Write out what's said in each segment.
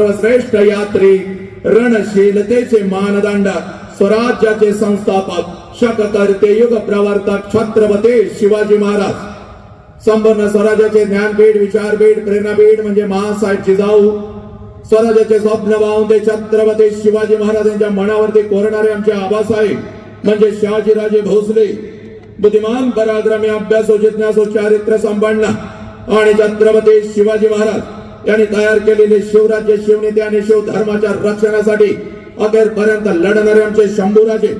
सर्वश्रेष्ठ यात्री रणशीलतेचे मानदंड स्वराज्याचे संस्थापक शककर्ते युग प्रवर्तक छत्रपती शिवाजी महाराज. संपूर्ण स्वराज्याचे ज्ञानपीठ विचारपीठ प्रेरणापीठ म्हणजे महासाहेब जिजाऊ. स्वराज्याचे स्वप्न वाहून ते छत्रपती शिवाजी महाराजांच्या मनावरती कोरणारे आमचे आबासाहेब म्हणजे शहाजीराजे भोसले. बुद्धिमान पराक्रमी अभ्यासो जिज्ञासो चारित्र्य संपन्न आणि छत्रपती शिवाजी महाराज. यांनी तयार केलेले शिवराज्य शिवनेते आणि शिवधर्माच्या रक्षणासाठी अखेरपर्यंत लढणारे आमचे शंभूराजे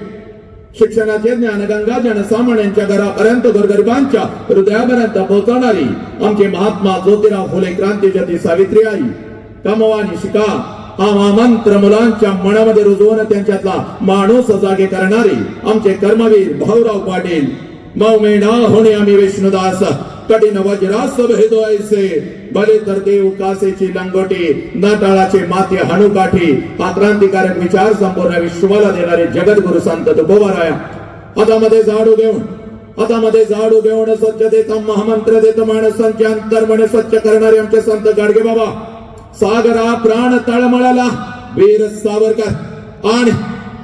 शिक्षणाचे ज्ञानगंगा जनसामान्यांच्या घरापर्यंत गोरगरिबांच्या हृदयापर्यंत पोहोचवणारी आमचे महात्मा ज्योतिराव फुले क्रांतीज्योती सावित्री आई. कमवानी शिका हा महामंत्र मुलांच्या मनामध्ये रुजवून त्यांच्यातला माणूस जागे करणारी आमचे कर्मवीर भाऊराव पाटील. मौमेना होणे आम्ही विष्णुदास. कठीण वज्रास सभे ऐसे भले तर देव कासेची लंगोटी नाटाळाचे माते हणुकाठी पात्रांतिकारक विचार संपूर्ण विश्वाला देणारे जगद्गुरु संत तुकोबाराया. हातामध्ये झाडू घेऊन हातामध्ये झाडू घेऊन स्वच्छतेचा महामंत्र देत माणसांचे अंतर्मन स्वच्छ करणारे आमचे संत गाडगे बाबा. सागरा प्राण तळमळाला वीर सावरकर आणि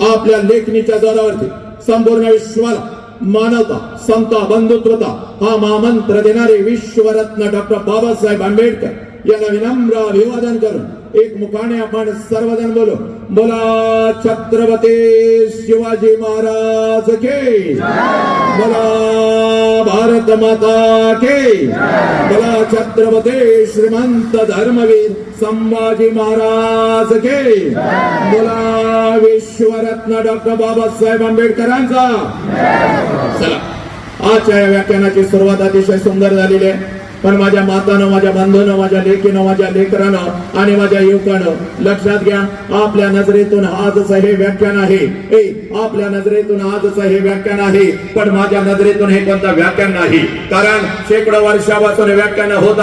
आपल्या लेखणीच्या जोरावरती संपूर्ण विश्वाला मानवता समता बंधुत्वता हा महामंत्र देणारे विश्वरत्न डॉक्टर बाबासाहेब आंबेडकर यांना विनम्र अभिवादन करून एक मुखाने आपण सर्वजण बोलो. बोला छत्रपती शिवाजी महाराज के. बोला भारत माता के. बोला छत्रपती श्रीमंत धर्मवीर संभाजी महाराज के. बोला विश्वरत्न डॉक्टर बाबासाहेब आंबेडकरांचा. चला. आजच्या या व्याख्यानाची सुरुवात अतिशय सुंदर झालेली आहे. पण माझ्या मातानं माझ्या बंधूनं माझ्या लेकीनं माझ्या लेकरानं आणि माझ्या युवकानं लक्षात घ्या आपल्या नजरेतून आजच हे व्याख्यान आहे. ए आपल्या नजरेतून आजच हे व्याख्यान आहे पण माझ्या नजरेतून हे कोणतं व्याख्यान नाही. कारण शेकडो वर्षापासून व्याख्यान होत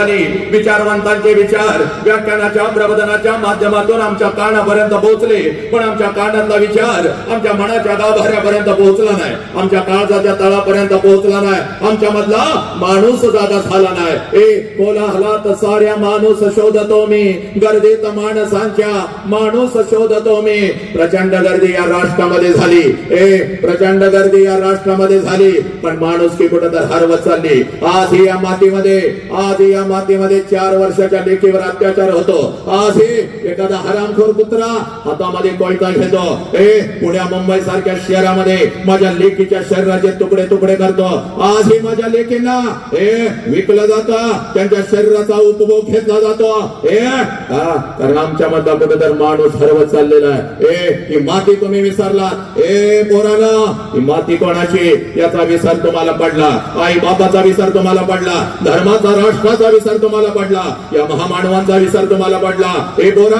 विचारवंतांचे विचार व्याख्यानाच्या प्रबोधनाच्या माध्यमातून आमच्या कानापर्यंत पोहोचले. पण आमच्या कानातला विचार आमच्या मनाच्या गाभाऱ्यापर्यंत पोहोचला नाही. आमच्या काळजाच्या तळापर्यंत पोहोचला नाही. आमच्या मधला माणूस जागा झाला नाही. एक कोलाहलात साऱ्या माणूस शोधतो मी गर्दीत माणसांच्या माणूस शोधतो मी प्रचंड गर्दी या राष्ट्रामध्ये झाली ए प्रचंड गर्दी या राष्ट्रामध्ये झाली पण माणूस की कुठं तर हरवत चालली आज ही या मातीमध्ये आज या मातीमध्ये चार वर्षाच्या लेखीवर अत्याचार होतो आज ही एखादा हरामखोर कुत्रा हातामध्ये कोयता घेतो ए पुण्या मुंबई सारख्या शहरामध्ये माझ्या लेकीच्या शरीराचे तुकडे तुकडे करतो आज ही माझ्या लेकींना ए विकलं जातं त्यांच्या शरीराचा उपभोग घेतला जातो. ए हा, कारण आमच्या मधला कुठे तर माणूस हरवत चाललेला आहे. ए ही माती तुम्ही विसरला. ए पोराना ही माती कोणाची? याचा विसर तुम्हाला पडला. आई बापाचा विसर तुम्हाला पडला. धर्माचा राष्ट्राचा विसर तुम्हाला पडला. या महामानवांचा विसर तुम्हाला पडला. ए बोरा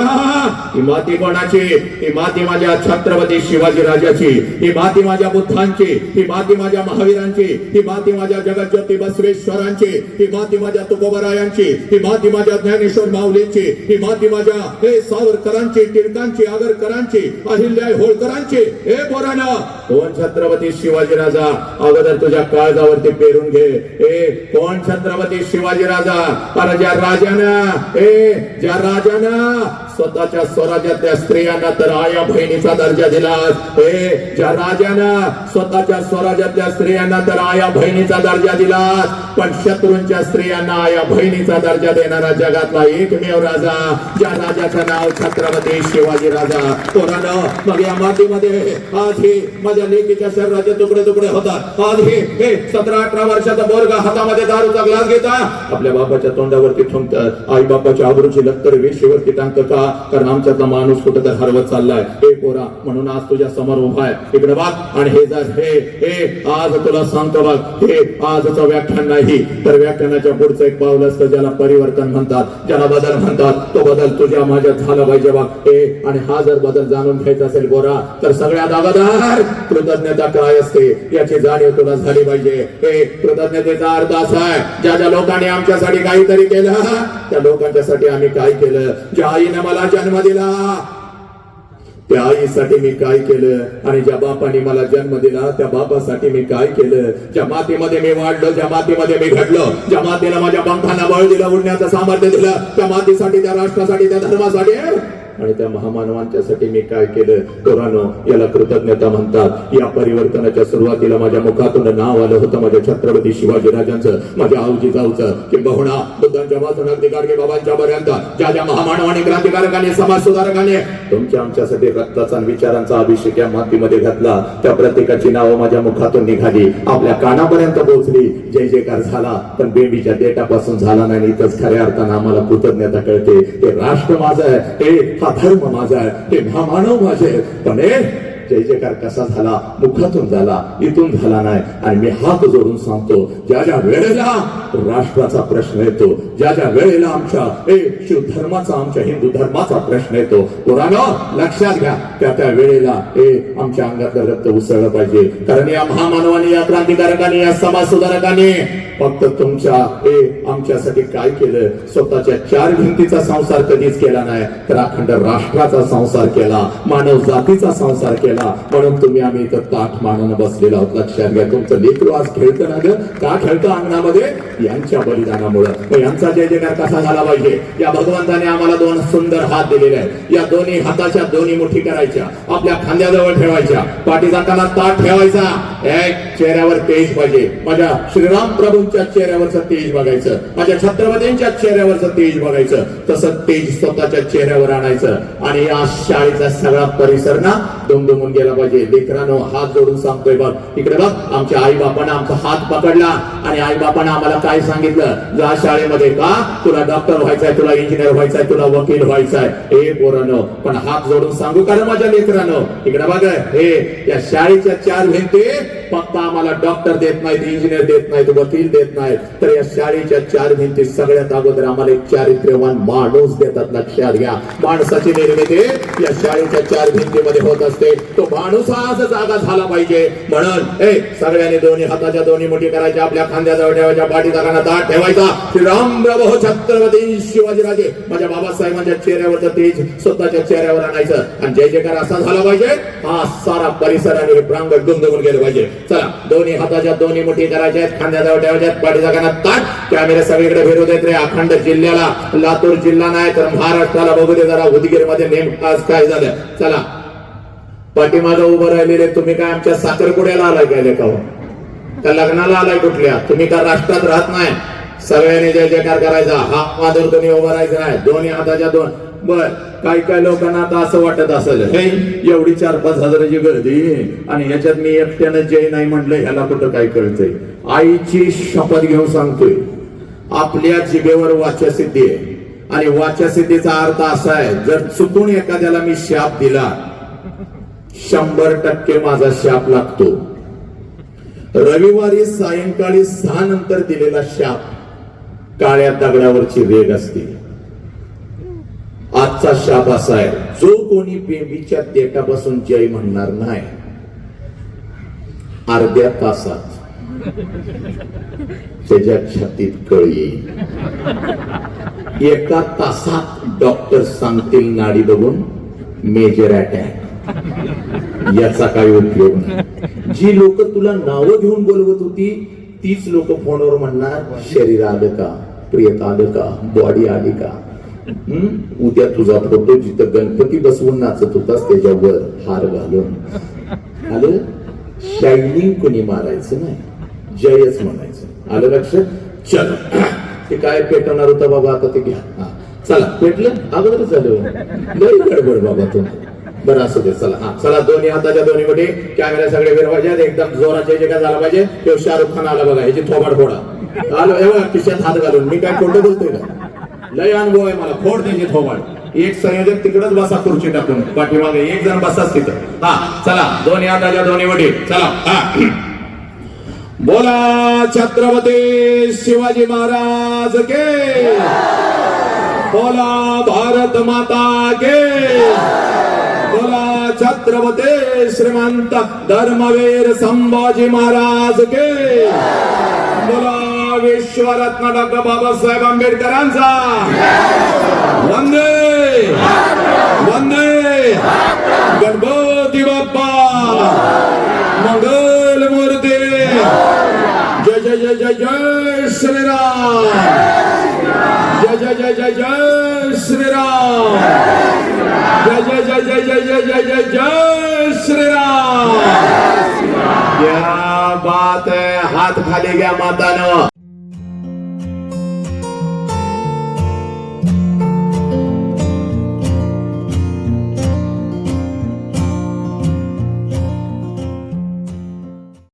ही माती कोणाची? ही माती माझ्या छत्रपती शिवाजी राजाची. ही माती माझ्या बुद्धांची. ही माती माझ्या महावीरांची. ही माती माझ्या जगज्योती बसवेश्वरांची. ही माती माझ्या तुकोबरायांची ही माती माझ्या ज्ञानेश्वर माऊलींची ही माती माझ्या हे सावरकरांची टिळकांची आगरकरांची अहिल्या होळकरांची. हे पोरानं कोण छत्रपती शिवाजी राजा? अगोदर तुझ्या काळजावरती पेरून घे. ए कोण छत्रपती शिवाजी राजा? अरे ज्या राजाना ए ज्या राजाना स्वतःच्या स्वराज्यातल्या स्त्रियांना तर आया बहिणीचा दर्जा दिला हे ज्या राजानं स्वतःच्या स्वराज्यातल्या स्त्रियांना तर आया बहिणीचा दर्जा दिला पण शत्रूंच्या स्त्रियांना आया बहिणीचा दर्जा देणारा जगातला एकमेव राजा ज्या राजाचं नाव छत्रपती शिवाजी राजा. पोरानं मग या मातीमध्ये आज माझ्या लेकीच्या शरीराचे तुकडे तुकडे होतात. आज हे सतरा अठरा वर्षाचा बोरगा हातामध्ये दारूचा ग्लास घेता. आपल्या बापाच्या तोंडावरती ठुंकतात आई बापाच्या आबरूची लक्तर वेशीवरती टांक का कारण आमच्यातला माणूस कुठं तर हरवत चाललाय. हे पोरा म्हणून आज तुझ्या समोर उभा आहे. इकडे बघ. आणि हे जर हे हे आज तुला सांगतो बघ हे आजचं व्याख्यान नाही. तर व्याख्यानाच्या पुढचं एक पाऊल असतं ज्याला परिवर्तन म्हणतात ज्याला बदल म्हणतात. तो बदल तुझ्या माझ्यात झाला पाहिजे बघ. हे आणि हा जर बदल जाणून घ्यायचा असेल गोरा तर सगळ्यात अगोदर कृतज्ञता काय असते? याची जाणीव तुला झाली पाहिजे. हे कृतज्ञतेचा अर्थ असा आहे ज्या ज्या लोकांनी आमच्यासाठी काहीतरी केलं त्या लोकांच्यासाठी आम्ही काय केलं? ज्या आईने मला जन्म दिला. त्या आईसाठी मी काय केलं आणि ज्या बापाने मला जन्म दिला त्या बापासाठी मी काय केलं? ज्या मातीमध्ये मी वाढलो ज्या मातीमध्ये मी घडलो ज्या मातीला माझ्या पंखांना बळ दिलं उडण्याचं सामर्थ्य दिलं त्या मातीसाठी त्या राष्ट्रासाठी त्या धर्मासाठी आणि त्या महामानवांच्यासाठी मी काय केलं? पोरानो याला कृतज्ञता म्हणतात. या परिवर्तनाच्या सुरुवातीला माझ्या मुखातून नाव आलं होतं माझ्या छत्रपती शिवाजी राजांचं माझ्या आऊजी जाऊचं. किंबहुना बुद्धांच्या वाचनात गाडगे बाबांच्या पर्यंत ज्या ज्या महामानवाने क्रांतिकारकाने समाज सुधारकाने तुमच्या आमच्यासाठी रक्ताचा विचारांचा अभिषेक या मातीमध्ये घातला. त्या प्रत्येकाची नावं माझ्या मुखातून निघाली. आपल्या कानापर्यंत पोहोचली. जय जयकार झाला. पण बेबीच्या देटापासून झाला नाही इथंच खऱ्या अर्थानं आम्हाला कृतज्ञता कळते. हे राष्ट्र माझं आहे. ते हा धर्म माझा आहे हे महामानव माझे आहेत. पण जय जयकार कसा झाला? मुखातून झाला इथून झाला नाही. आणि मी हात जोडून सांगतो ज्या ज्या वेळेला राष्ट्राचा प्रश्न येतो ज्या ज्या वेळेला आमच्या ए शिव धर्माचा आमच्या हिंदू धर्माचा प्रश्न येतो पुराणा लक्षात घ्या. त्या त्या वेळेला ए आमच्या अंगातलं रक्त उसळलं पाहिजे. कारण या महामानवाने या क्रांतिकारकाने या समाज सुधारकाने फक्त तुमच्या ए आमच्यासाठी काय केलं स्वतःच्या चार भिंतीचा संसार कधीच केला नाही. तर अखंड राष्ट्राचा संसार केला मानव जातीचा संसार केला. म्हणून तुम्ही आम्ही इथं ताठ मानानं बसलेला आहोत. लक्षात घ्या तुमचं लेकरू आज खेळतं ना ग? का खेळतं अंगणामध्ये? यांच्या बलिदानामुळे. यांचा जय जयकार कसा झाला पाहिजे? या भगवंताने आम्हाला दोन सुंदर हात दिलेले आहेत. या दोन्ही हाताच्या दोन्ही मुठी करायच्या. आपल्या खांद्याजवळ ठेवायच्या. पाठी जाताना ताट ठेवायचा. एक चेहऱ्यावर तेज पाहिजे. माझ्या श्रीराम प्रभूंच्या चेहऱ्यावरचं तेज बघायचं. माझ्या छत्रपतींच्या चेहऱ्यावरचं तेज बघायचं तसं तेज स्वतःच्या चेहऱ्यावर आणायचं. आणि या शाळेचा सगळा परिसर ना दुमदुमून गेला पाहिजे. लेकरांनो हात जोडून सांगतोय बघ. इकडे बघ आमच्या आई बापानं आमचा हात पकडला. आणि आई बापानं आम्हाला काय सांगितलं? जा शाळेमध्ये का? तुला डॉक्टर व्हायचंय तुला इंजिनियर व्हायचंय तुला वकील व्हायचंय. हे पोरानो पण हात जोडून सांगू का माझ्या लेकरांनो? इकडे बघ हे या शाळेच्या चार भिंती फक्त आम्हाला डॉक्टर देत नाहीत इंजिनियर देत नाहीत वकील देत नाहीत. तर या शाळेच्या चार भिंती सगळ्यात अगोदर आम्हाला एक चारित्र्यवान माणूस देतात लक्षात घ्या. माणसाची निर्मिती या शाळेच्या चार भिंतीमध्ये होत असते. तो माणूस हा आज जागा झाला पाहिजे. म्हणून ए सगळ्यांनी दोन्ही हाताच्या दोन्ही मुठी करायच्या आपल्या खांद्याजवळ ठेवायच्या पाठी जागाना दाट ठेवायचा. श्रीराम प्रभू छत्रपती शिवाजीराजे. माझ्या बाबासाहेबांच्या चेहऱ्यावरचं तेज स्वतःच्या चेहऱ्यावर आणायचं. आणि जय जयकार असा झाला पाहिजे. हा सारा परिसर आणि प्रांगण गुंतवून गेलं पाहिजे. चला दोन्ही हाताच्या दोन्ही मुठी करायच्या खांद्याजवळ ठेवायच्या आहेत ताट त्यामुळे ताट सगळीकडे फिरू आहेत रे अखंड जिल्ह्याला लातूर जिल्हा नाही तर महाराष्ट्राला बघू दे जरा. उदगीरमध्ये नेमकं आज काय झालं चला. पाठीमागं उभं राहिलेले तुम्ही काय आमच्या साखरपुड्याला आलाय गेले का हो? त्या लग्नाला आलाय कुठल्या? तुम्ही का राष्ट्रात राहत नाही? सगळ्यांनी जय जयकार करायचा. हा माधुर तुम्ही उभं राहायचं नाही. दोन्ही हाताच्या दोन. बर काही काही लोकांना आता असं वाटत असेल हे एवढी चार पाच हजाराची गर्दी आणि याच्यात मी एकट्यानं जय नाही म्हणलं ह्याला कुठं काय कळतंय? आईची शपथ घेऊन सांगतोय. आपल्या जिभेवर वाच्यासिद्धी आहे. आणि वाच्यासिद्धीचा अर्थ असा आहे जर चुकून एखाद्याला मी शाप दिला शंभर टक्के माझा शाप लागतो. रविवारी सायंकाळी सहा नंतर दिलेला शाप काळ्या दगडावरची वेग असते. आजचा शाप असा आहे जो कोणी बेबीच्या देटापासून जय म्हणणार नाही. अर्ध्या तासात. त्याच्या छातीत कळ येईल. एका तासात डॉक्टर सांगतील नाडी बघून मेजर अटॅक याचा काही उपयोग नाही. जी लोक तुला नावं घेऊन बोलवत होती तीच लोक फोनवर म्हणणार शरीर आलं का? प्रियत आलं का? बॉडी आली का? हम्म? उद्या तुझा फोटो जिथं गणपती बसवून नाचत होतास त्याच्यावर हार घालून. आलं? शायनिंग कुणी मारायचं नाही. जयच म्हणायचं. आलं लक्षात चल. ते काय पेटवणार होतं बाबा? आता ते घ्या. हा. चला. पेटलं? अगोदरच झालं हो. लई गडबड बाबा तुम्ही बरं असू दे. चला. हा. चला दोन्ही हाताच्या दोन्ही मध्ये कॅमेरा सगळे फिरवायचे एकदम जोराच्या जे काय झाला पाहिजे तो शाहरुख खान आला बघा. ह्याची थोबाड फोडा. आलो. एवढा खिशात हात घालून. मी काय खोटं बोलतोय का? लय अनुभव आहे मला. फोड त्याची थोबाड. एक संयोजक तिकडच बसा खुर्ची टाकून. पाठीमागे एक जण बसाच तिथं. हा. चला. दोन्ही हाताच्या दोन्ही वडी चला. हा. बोला छत्रपती शिवाजी महाराज के। बोला भारत माता के। बोला छत्रपती श्रीमंत धर्मवीर संभाजी महाराज के। बोला विश्वरत्न डॉक्टर बाबासाहेब आंबेडकरांचा। वंदे। वंदे। श्रीराम जय जय जय जय जय श्रीराम जय जय जय जय श्रीराम क्या बात है हात खाली घ्या मातानं